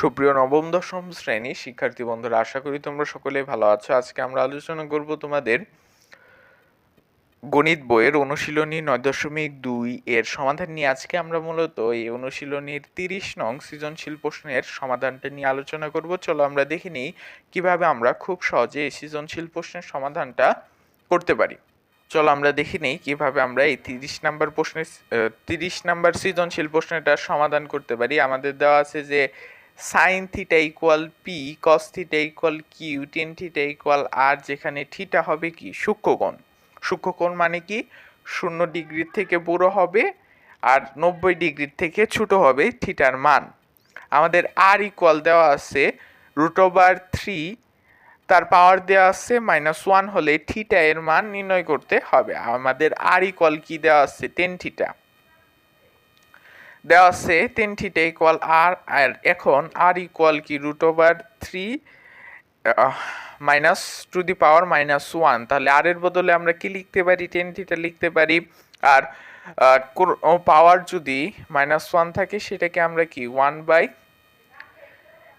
সুপ্রিয় নবম, দশম শ্রেণি শিক্ষার্থী বন্ধুরা, আশা করি তোমরা সকলেই ভালো আছো। আজকে আমরা আলোচনা করব তোমাদের গণিত বইয়ের অনুশীলনী নয় দশমিক দুই এর সমাধান নিয়ে। আজকে আমরা মূলত এই অনুশীলনীর তিরিশ নং সৃজনশীল প্রশ্নের সমাধানটা নিয়ে আলোচনা করব। চলো আমরা দেখে নিই কীভাবে আমরা খুব সহজে এই সৃজনশীল প্রশ্নের সমাধানটা করতে পারি। চলো আমরা দেখে নিই কীভাবে আমরা এই তিরিশ নাম্বার প্রশ্নের তিরিশ নাম্বার সৃজনশীল প্রশ্নটার সমাধান করতে পারি। আমাদের দেওয়া আছে যে sine theta equal P cos theta equal Q tan theta equal R যেখানে থিটা হবে কি? সূক্ষ্মকোণ। সূক্ষ্মকোণ মানে কি? শূন্য ডিগ্রির থেকে বড় হবে আর নব্বই ডিগ্রির থেকে ছোট হবে থিটার মান। আমাদের আর ইকুয়াল দেওয়া আছে রুট ওভার থ্রি তার পাওয়ার দেওয়া আছে মাইনাস ওয়ান হলে থিটা এর মান নির্ণয় করতে হবে। আমাদের আর ইকুয়াল কি দেওয়া আছে? টেন থিটা দেওয়া আছে টেন থিটা ইকুয়াল আর আর এখন আর ইকুয়াল কি root over three minus to the power minus one তাহলে আর এর বদলে আমরা কি লিখতে পারি? টেন থিটা লিখতে পারি। আর পাওয়ার যদি মাইনাস ওয়ান থাকে, সেটাকে আমরা কি ওয়ান বাই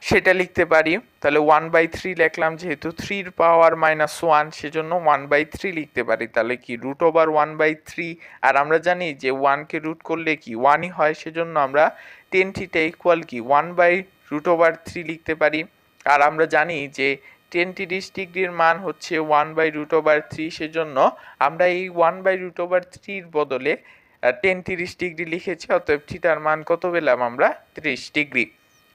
সেটা লিখতে পারি। তাহলে ওয়ান বাই থ্রি লিখলাম যেহেতু থ্রির পাওয়ার মাইনাস ওয়ান সেজন্য ওয়ান বাই থ্রি লিখতে পারি। তাহলে কি root over one by three আর আমরা জানি যে ওয়ানকে রুট করলে কি ওয়ানই হয়, সেজন্য আমরা টেন থিটা ইকুয়াল কি one by root over three লিখতে পারি। আর আমরা জানি যে টেন তিরিশ ডিগ্রির মান হচ্ছে one by root over three সেজন্য আমরা এই ওয়ান বাই রুট ওভার থ্রির বদলে টেন তিরিশ ডিগ্রি লিখেছি, অতএব থিটার মান কত পেলাম আমরা তিরিশ ডিগ্রি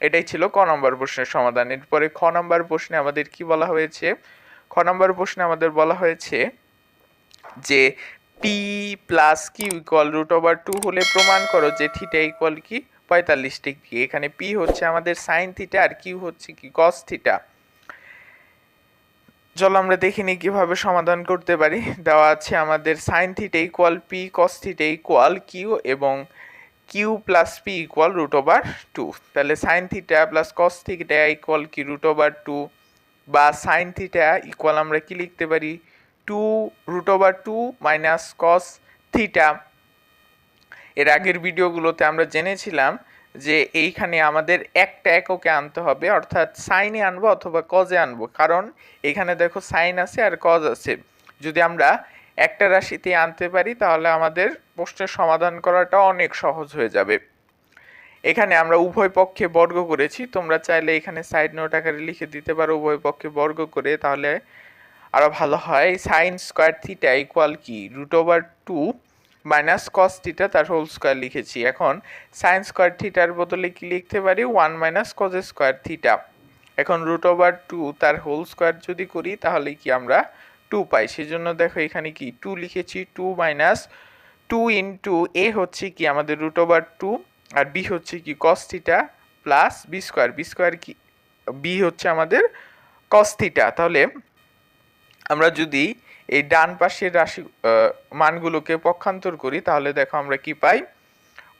এটাই ছিল ক নম্বর প্রশ্নের সমাধান। এরপরে খ নম্বর প্রশ্নে আমাদের কি বলা হয়েছে? খ নম্বর প্রশ্নে আমাদের বলা হয়েছে যে P plus Q equal root over two হলে প্রমাণ করো যে থিটা ইকুয়াল কি? পঁয়তাল্লিশ ডিগ্রি। এখানে পি হচ্ছে আমাদের সাইন থিটা আর কিউ হচ্ছে কি? কস থিটা চলো আমরা দেখিনি কীভাবে সমাধান করতে পারি। দেওয়া আছে আমাদের sine theta equal P cos theta equal Q এবং Q plus P equal root over two তাহলে sine theta plus cos theta equal কি রুট ওভার টু বা সাইন থিটা ইকুয়াল আমরা কি লিখতে পারি? Two root over two minus cos theta এর আগের ভিডিওগুলোতে আমরা জেনেছিলাম যে এইখানে আমাদের একটা এককে আনতে হবে, অর্থাৎ সাইনে আনব অথবা কজে আনব। কারণ এখানে দেখো সাইন আছে আর কজ আছে। যদি আমরা একটা রাশিতে আনতে পারি, তাহলে আমাদের প্রশ্নের সমাধান করাটা অনেক সহজ হয়ে যাবে। এখানে আমরা উভয় পক্ষে বর্গ করেছি, তোমরা চাইলে এখানে সাইড নোট আকারে লিখে দিতে পারো উভয় পক্ষে বর্গ করে, তাহলে আরও ভালো হয়। সাইন স্কোয়ার থিটা ইকুয়াল কি? Root over two minus cos theta তার হোল স্কোয়ার লিখেছি। এখন সাইন স্কোয়ার থিটার বদলে কি লিখতে পারি? One minus cos square theta এখন রুট ওভার টু তার হোল স্কোয়ার যদি করি, তাহলে কি আমরা টু পাই। সেজন্য দেখো এখানে কি? টু লিখেছি two minus two into A হচ্ছে কি আমাদের রুট ওভার টু আর বি হচ্ছে কি cos theta plus B square B square কি? বি হচ্ছে আমাদের কস থিটা তাহলে আমরা যদি এই ডান পাশের রাশি মানগুলোকে পক্ষান্তর করি, তাহলে দেখো আমরা কি পাই?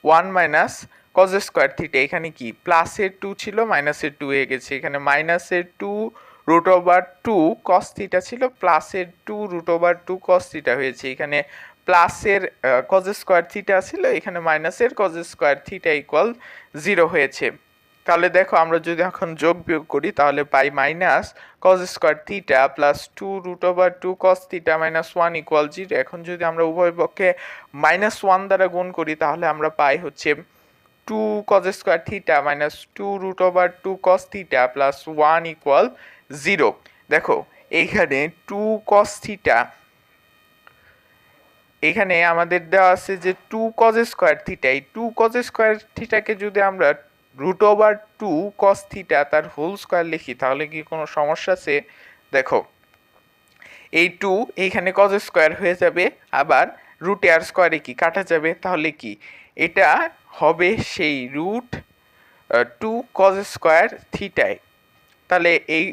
One minus cos square theta এখানে কি? প্লাসের টু ছিল মাইনাসের টু হয়ে গেছে। এখানে মাইনাসের two root over two cos theta ছিল প্লাসের two root over two cos theta হয়েছে। এখানে প্লাসের কজ স্কোয়ার থিটা ছিল, এখানে মাইনাসের cos square theta equal zero হয়েছে। তাহলে দেখো, আমরা যদি এখন যোগ বিয়োগ করি, তাহলে পাই minus cos square theta plus two root over two cos theta minus one equal zero এখন যদি আমরা উভয় পক্ষে মাইনাস ওয়ান দ্বারা গুণ করি, তাহলে আমরা পাই হচ্ছে two cos square theta minus two root over two cos theta plus one equal zero. দেখো, এইখানে টু কস থিটা এখানে আমাদের দেওয়া আছে যে টু কজ স্কোয়ার থিটা এই টু কজ স্কোয়ার থিটাকে যদি আমরা root over two cos theta তার হোল স্কোয়ার লিখি, তাহলে কি কোনো সমস্যা আছে? দেখো, এই টু এইখানে কজ স্কোয়ার হয়ে যাবে, আবার রুট আর স্কোয়ারে কি, কাটা যাবে, তাহলে কি? এটা হবে সেই রুট টু কজ স্কোয়ার থিটায় তাহলে এই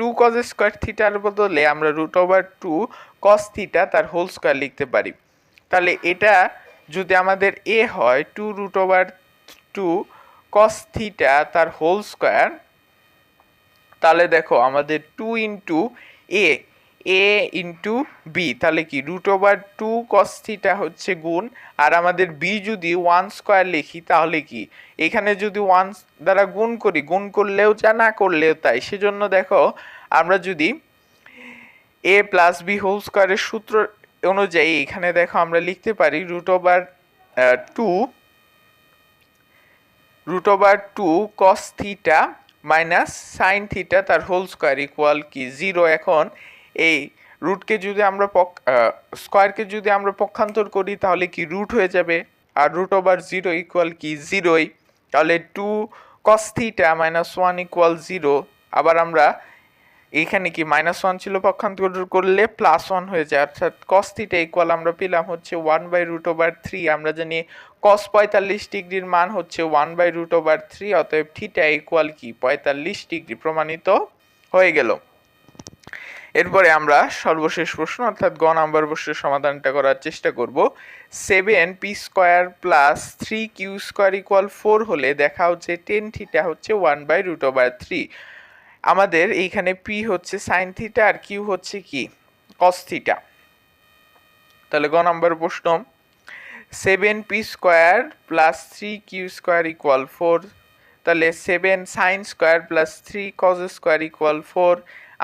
টু কজ স্কোয়ার থিটার বদলে আমরা root over two cos theta তার হোল স্কোয়ার লিখতে পারি। তাহলে এটা যদি আমাদের এ হয় two root over two cos theta তার হোল স্কোয়ার তাহলে দেখো আমাদের two into a a into b তাহলে কি? Root over two cos theta হচ্ছে গুণ, আর আমাদের বি যদি ওয়ান স্কোয়ার লিখি, তাহলে কি? এখানে যদি ওয়ান দ্বারা গুণ করি, গুণ করলেও যা, না করলেও তাই। সেজন্য দেখো, আমরা যদি এ প্লাস বি হোল স্কোয়ারের সূত্র অনুযায়ী এখানে দেখো আমরা লিখতে পারি root over two root over two cos theta minus sine theta তার হোল স্কোয়ার ইকুয়াল কি? জিরো এখন এই রুটকে যদি আমরা স্কোয়ারকে যদি আমরা পক্ষান্তর করি, তাহলে কি রুট হয়ে যাবে? আর রুট ওভার জিরো ইকুয়াল কি? জিরোই তাহলে two cos theta minus one equal zero আবার আমরা এইখানে কি মাইনাস ওয়ান ছিল পক্ষান্তর করলে প্লাস ওয়ান হয়ে যায়। অর্থাৎ কস থিটা ইকুয়াল আমরা পেলাম হচ্ছে one by root over three আমরা জানি কস পঁয়তাল্লিশ ডিগ্রির মান হচ্ছে one by root over three অতএব থিটা ইকুয়াল কি? পঁয়তাল্লিশ ডিগ্রি প্রমাণিত হয়ে গেল। এরপরে আমরা সর্বশেষ প্রশ্ন, অর্থাৎ গ নাম্বার প্রশ্নের সমাধানটা করার চেষ্টা করব। Seven p square plus three q square equal four হলে দেখা হচ্ছে টেন থিটা হচ্ছে one by root over three আমাদের এইখানে পি হচ্ছে সাইন থিটা আর কিউ হচ্ছে কি? কস থিটা তাহলে গ নাম্বার প্রশ্ন seven p square plus three q square equal four তাহলে seven sine square plus three cos square equal four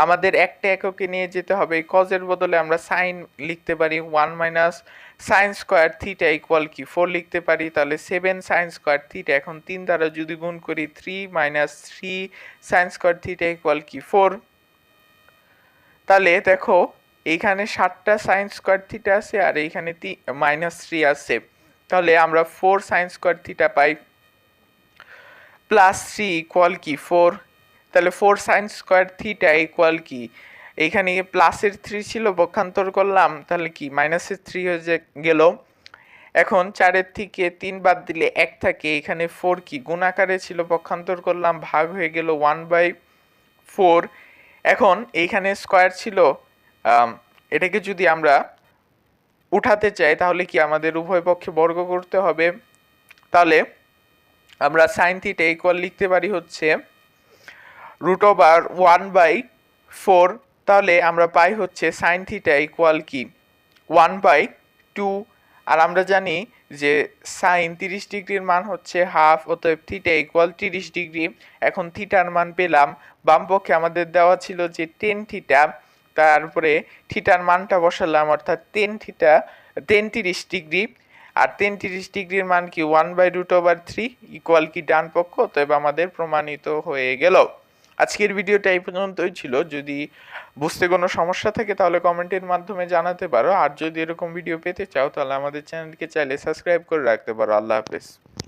আমাদের একটা এককে নিয়ে যেতে হবে কজের বদলে আমরা সাইন লিখতে পারি one minus sine square theta equal কি? ফোর লিখতে পারি, তাহলে সেভেন সাইন স্কোয়ার থিটা এখন তিন দ্বারা যদি গুণ করি three minus three sine square theta equal কি? ফোর তাহলে দেখো, এইখানে সাতটা সাইন স্কোয়ার থিটা আছে আর এইখানে মাইনাস থ্রি আছে। তাহলে আমরা ফোর সাইন স্কোয়ার থিটা পাই প্লাস থ্রি ইকুয়াল কি? ফোর তাহলে four sine square theta equal কি? এইখানে প্লাসের থ্রি ছিল পক্ষান্তর করলাম, তাহলে কি? মাইনাসের থ্রি হয়ে গেল। এখন চারের থেকে তিন বাদ দিলে এক থাকে, এখানে ফোর কি? গুণাকারে ছিল পক্ষান্তর করলাম, ভাগ হয়ে গেল ওয়ান বাই ফোর এখন এইখানে স্কোয়ার ছিল এটাকে যদি আমরা উঠাতে চাই, তাহলে কি আমাদের উভয় পক্ষে বর্গ করতে হবে? তাহলে আমরা সাইন থিটা ইকুয়াল লিখতে পারি হচ্ছে root over one by four তাহলে আমরা পাই হচ্ছে সাইন থিটা ইকুয়াল কি? ওয়ান বাই টু আর আমরা জানি যে সাইন তিরিশ ডিগ্রির মান হচ্ছে হাফ অতএব থিটা ইকুয়াল তিরিশ ডিগ্রি। এখন থিটার মান পেলাম। বাম পক্ষে আমাদের দেওয়া ছিল যে টেন থিটা তারপরে থিটার মানটা বসালাম, অর্থাৎ টেন থিটা টেন তিরিশ ডিগ্রি। আর টেন তিরিশ ডিগ্রির মান কি? One by root over three equal কি ডান পক্ষ? অতএব আমাদের প্রমাণিত হয়ে গেল। আজকের ভিডিওটা এই পর্যন্তই ছিল। যদি বুঝতে কোনো সমস্যা থাকে তাহলে কমেন্টের মাধ্যমে জানাতে পারো। আর যদি এরকম ভিডিও পেতে চাও তাহলে আমাদের চ্যানেলকে চাইলে সাবস্ক্রাইব করে রাখতে পারো। আল্লাহ হাফেজ।